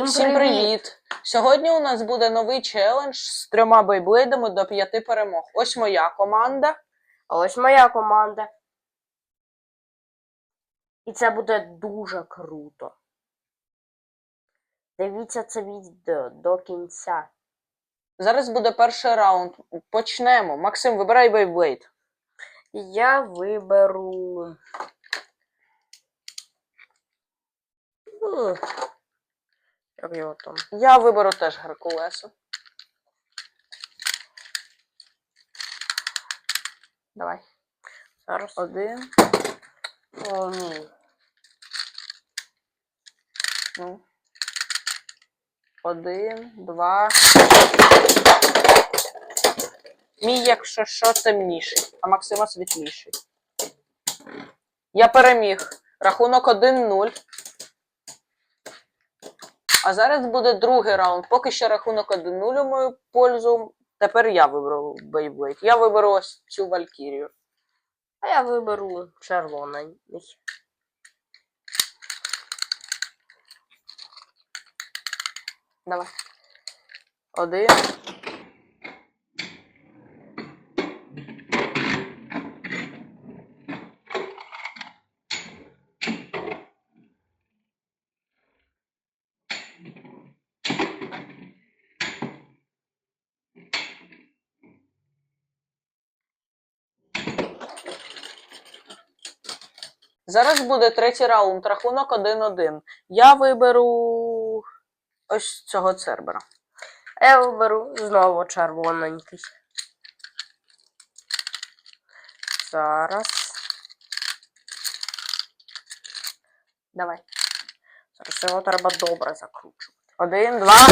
Всім, Всім привіт! Сьогодні у нас буде новий челендж з трьома бейблейдами до п'яти перемог. Ось моя команда. А ось моя команда. І це буде дуже круто. Дивіться це відео до кінця. Зараз буде перший раунд. Почнемо. Максим, вибирай бейблейд. Я виберу. Як його там? Я виберу теж Геркулеса. Давай. Зараз. Один. О, ні. Ну. Один, два. Мій, якщо що, темніший, а Максима світліший. Я переміг. Рахунок 1-0. А зараз буде другий раунд. Поки що рахунок 1-0 у мою пользу. Тепер я виберу Бейблейд. Я виберу ось цю Валькірію. А я виберу червоний. Давай. Один. Зараз буде третій раунд, рахунок 1-1. Я виберу ось цього цербера. Я виберу знову червоненький. Зараз. Давай. Зараз його треба добре закручувати. Один, два.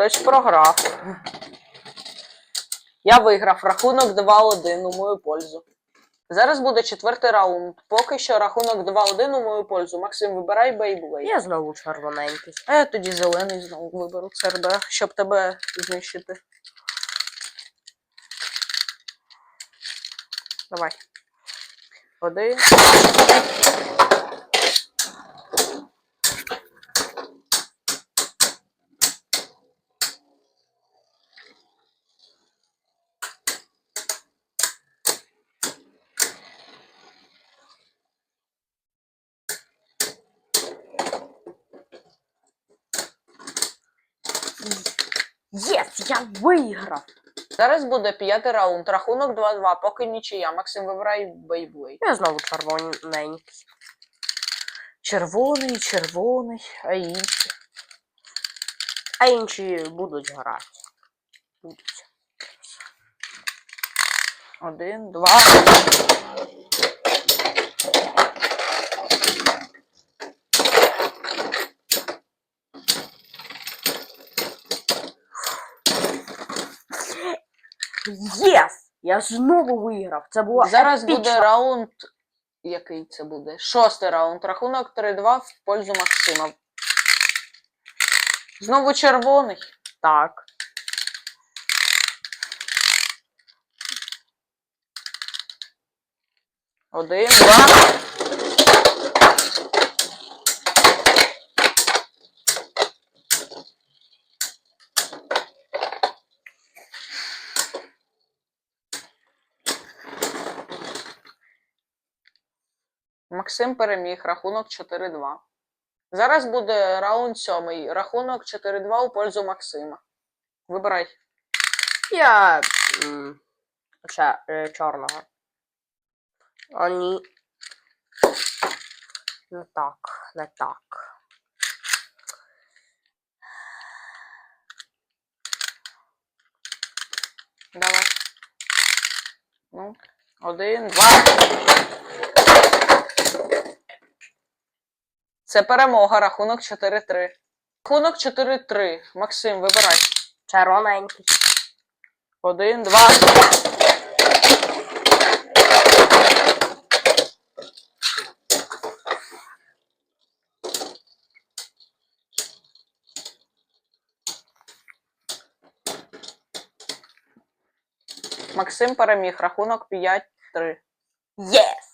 Хтось програв. Я виграв рахунок 2-1 у мою пользу. Зараз буде четвертий раунд. Поки що рахунок 2-1 у мою пользу. Максим, вибирай Бейблейд. Я знову червоненький. А я тоді зелений знову виберу ЦРБ, щоб тебе знищити. Давай. Один. Єс, я виграв! Зараз буде п'ятий раунд. Рахунок 2-2, поки нічия. Максим, вибирай Бейблейд. Я знову червоненький. Червоний, червоний, а інші. А інші будуть грати. Будуть. Один, два. Єс! Я знову виграв. Це було Зараз епічно. буде раунд. Який це буде? Шостий раунд. Рахунок 3-2 в пользу Максима. Знову червоний. Так. Один, два. Максим переміг. Рахунок 4-2. Зараз буде раунд сьомий. Рахунок 4-2 у пользу Максима. Вибирай. Я. Ще е, чорного. О, ні. Не так, не так. Давай. Ну, один, два. Це перемога. Рахунок 4-3. Рахунок 4-3. Максим, вибирай. Червоненький. Один, два. Максим переміг. Рахунок 5-3. Єс!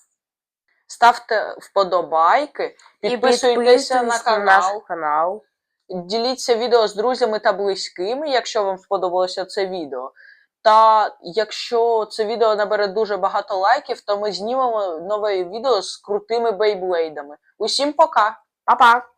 Ставте вподобайки, І підписуйтеся на канал. канал. Діліться відео з друзями та близькими, якщо вам сподобалося це відео. Та якщо це відео набере дуже багато лайків, то ми знімемо нове відео з крутими бейблейдами. Усім пока! Па-па!